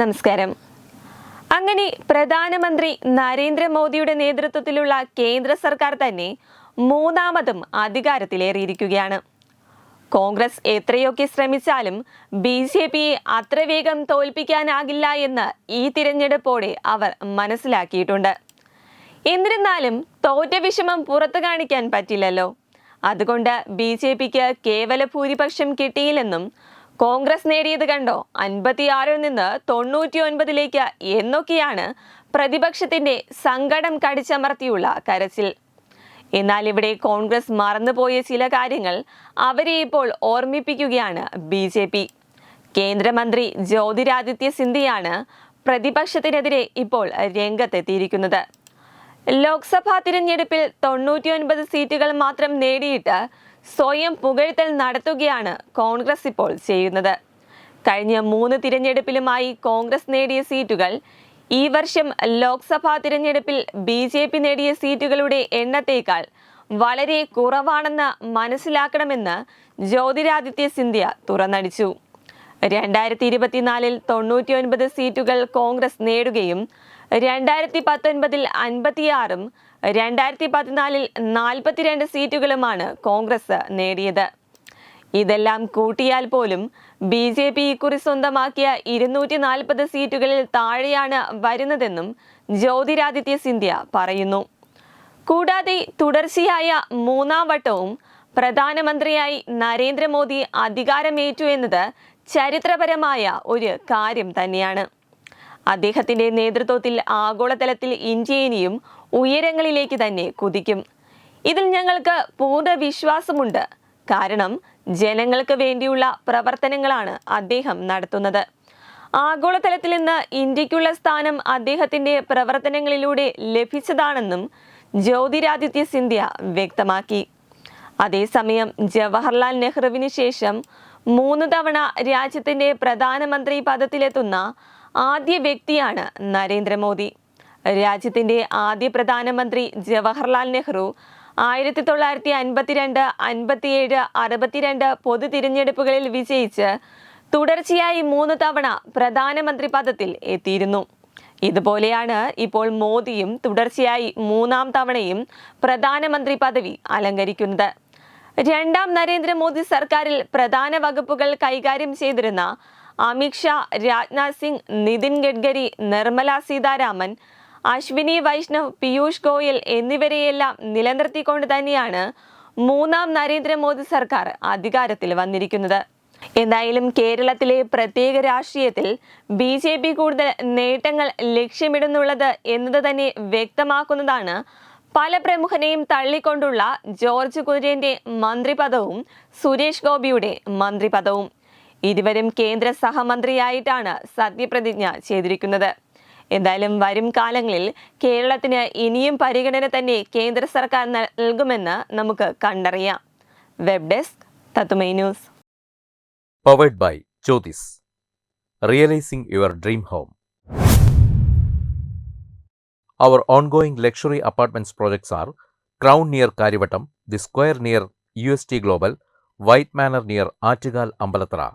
നമസ്കാരം. അങ്ങനെ പ്രധാനമന്ത്രി നരേന്ദ്രമോദിയുടെ നേതൃത്വത്തിലുള്ള കേന്ദ്ര സർക്കാർ തന്നെ മൂന്നാമതും അധികാരത്തിലേറിയിരിക്കുകയാണ്. കോൺഗ്രസ് എത്രയൊക്കെ ശ്രമിച്ചാലും ബി ജെ പിയെ അത്ര വേഗം തോൽപ്പിക്കാനാകില്ല എന്ന് ഈ തിരഞ്ഞെടുപ്പോടെ അവർ മനസ്സിലാക്കിയിട്ടുണ്ട്. എന്നിരുന്നാലും തോറ്റ വിഷമം പുറത്തു കാണിക്കാൻ പറ്റില്ലല്ലോ. അതുകൊണ്ട് ബി ജെ പിക്ക് കേവല ഭൂരിപക്ഷം കിട്ടിയില്ലെന്നും കോൺഗ്രസ് നേടിയത് കണ്ടോ? അൻപത്തിയാറിൽ നിന്ന് തൊണ്ണൂറ്റി ഒൻപതിലേക്ക് എന്നൊക്കെയാണ് പ്രതിപക്ഷത്തിന്റെ സങ്കടം കടിച്ചമർത്തിയുള്ള കരച്ചിൽ. എന്നാൽ ഇവിടെ കോൺഗ്രസ് മറന്നുപോയ ചില കാര്യങ്ങൾ അവരെ ഇപ്പോൾ ഓർമ്മിപ്പിക്കുകയാണ് ബി ജെ പി. കേന്ദ്രമന്ത്രി ജ്യോതിരാദിത്യ സിന്ധ്യയാണ് പ്രതിപക്ഷത്തിനെതിരെ ഇപ്പോൾ രംഗത്തെത്തിയിരിക്കുന്നത്. ലോക്സഭാ തിരഞ്ഞെടുപ്പിൽ തൊണ്ണൂറ്റിയൊൻപത് സീറ്റുകൾ മാത്രം നേടിയിട്ട് സ്വയം പുകഴ്ത്തൽ നടത്തുകയാണ് കോൺഗ്രസ് ഇപ്പോൾ ചെയ്യുന്നത്. കഴിഞ്ഞ മൂന്ന് തിരഞ്ഞെടുപ്പിലുമായി കോൺഗ്രസ് നേടിയ സീറ്റുകൾ ഈ വർഷം ലോക്സഭാ തിരഞ്ഞെടുപ്പിൽ ബി ജെ പി നേടിയ സീറ്റുകളുടെ എണ്ണത്തേക്കാൾ വളരെ കുറവാണെന്ന് മനസ്സിലാക്കണമെന്ന് ജ്യോതിരാദിത്യ സിന്ധ്യ തുറന്നടിച്ചു. രണ്ടായിരത്തി ഇരുപത്തിനാലിൽ തൊണ്ണൂറ്റിയൊൻപത് സീറ്റുകൾ കോൺഗ്രസ് നേടുകയും രണ്ടായിരത്തി പത്തൊൻപതിൽ അൻപത്തിയാറും രണ്ടായിരത്തി പതിനാലിൽ നാൽപ്പത്തിരണ്ട് സീറ്റുകളുമാണ് കോൺഗ്രസ് നേടിയത്. ഇതെല്ലാം കൂട്ടിയാൽ പോലും ബി ജെ പി ഇക്കുറി സ്വന്തമാക്കിയ ഇരുന്നൂറ്റി നാൽപ്പത് സീറ്റുകളിൽ താഴെയാണ് വരുന്നതെന്നും ജ്യോതിരാദിത്യ സിന്ധ്യ പറയുന്നു. കൂടാതെ തുടർച്ചയായ മൂന്നാം വട്ടവും പ്രധാനമന്ത്രിയായി നരേന്ദ്രമോദി അധികാരമേറ്റു എന്നത് ചരിത്രപരമായ ഒരു കാര്യം തന്നെയാണ്. അദ്ദേഹത്തിന്റെ നേതൃത്വത്തിൽ ആഗോളതലത്തിൽ ഇന്ത്യ ഇനിയും ഉയരങ്ങളിലേക്ക് തന്നെ കുതിക്കും. ഇതിൽ ഞങ്ങൾക്ക് പൂർണ വിശ്വാസമുണ്ട്. കാരണം ജനങ്ങൾക്ക് വേണ്ടിയുള്ള പ്രവർത്തനങ്ങളാണ് അദ്ദേഹം നടത്തുന്നത്. ആഗോളതലത്തിൽ നിന്ന് ഇന്ത്യക്കുള്ള സ്ഥാനം അദ്ദേഹത്തിന്റെ പ്രവർത്തനങ്ങളിലൂടെ ലഭിച്ചതാണെന്നും ജ്യോതിരാദിത്യ സിന്ധ്യ വ്യക്തമാക്കി. അതേസമയം ജവഹർലാൽ നെഹ്റുവിന് ശേഷം മൂന്ന് തവണ രാജ്യത്തിന്റെ പ്രധാനമന്ത്രി പദത്തിലെത്തുന്ന ആദ്യ വ്യക്തിയാണ് നരേന്ദ്രമോദി. രാജ്യത്തിന്റെ ആദ്യ പ്രധാനമന്ത്രി ജവഹർലാൽ നെഹ്റു ആയിരത്തി തൊള്ളായിരത്തി അൻപത്തിരണ്ട് അൻപത്തിയേഴ് അറുപത്തിരണ്ട് പൊതു തിരഞ്ഞെടുപ്പുകളിൽ വിജയിച്ച് തുടർച്ചയായി മൂന്ന് തവണ പ്രധാനമന്ത്രി പദത്തിൽ എത്തിയിരുന്നു. ഇതുപോലെയാണ് ഇപ്പോൾ മോദിയും തുടർച്ചയായി മൂന്നാം തവണയും പ്രധാനമന്ത്രി പദവി അലങ്കരിക്കുന്നത്. രണ്ടാം നരേന്ദ്രമോദി സർക്കാരിൽ പ്രധാന വകുപ്പുകൾ കൈകാര്യം ചെയ്തിരുന്ന അമിത്ഷാ രാജ്നാഥ് സിംഗ് നിതിൻ ഗഡ്കരി നിർമ്മല സീതാരാമൻ അശ്വിനി വൈഷ്ണവ് പീയൂഷ് ഗോയൽ എന്നിവരെയെല്ലാം നിലനിർത്തിക്കൊണ്ട് തന്നെയാണ് മൂന്നാം നരേന്ദ്രമോദി സർക്കാർ അധികാരത്തിൽ വന്നിരിക്കുന്നത്. എന്തായാലും കേരളത്തിലെ പ്രത്യേക രാഷ്ട്രീയത്തിൽ ബി ജെ പി കൂടുതൽ നേട്ടങ്ങൾ ലക്ഷ്യമിടുന്നുള്ളത് എന്നത് തന്നെ വ്യക്തമാക്കുന്നതാണ് പല പ്രമുഖനെയും തള്ളിക്കൊണ്ടുള്ള ജോർജ് കുര്യന്റെ മന്ത്രിപദവും സുരേഷ് ഗോപിയുടെ മന്ത്രിപദവും. ഇരുവരും കേന്ദ്ര സഹമന്ത്രിയായിട്ടാണ് സത്യപ്രതിജ്ഞ ചെയ്തിരിക്കുന്നത്. എന്തായാലും വരും കാലങ്ങളിൽ കേരളത്തിന് ഇനിയും പരിഗണന തന്നെ കേന്ദ്ര സർക്കാർ നൽകുമെന്ന് നമുക്ക് കണ്ടറിയാം വെബ് ഡെസ്ക് തത്തുമൈ news powered by Jyotis. Realizing your dream home. Our ongoing luxury apartments projects are Crown near Karivattam, The Square near UST Global, White Manor near Achigal Ambalatra,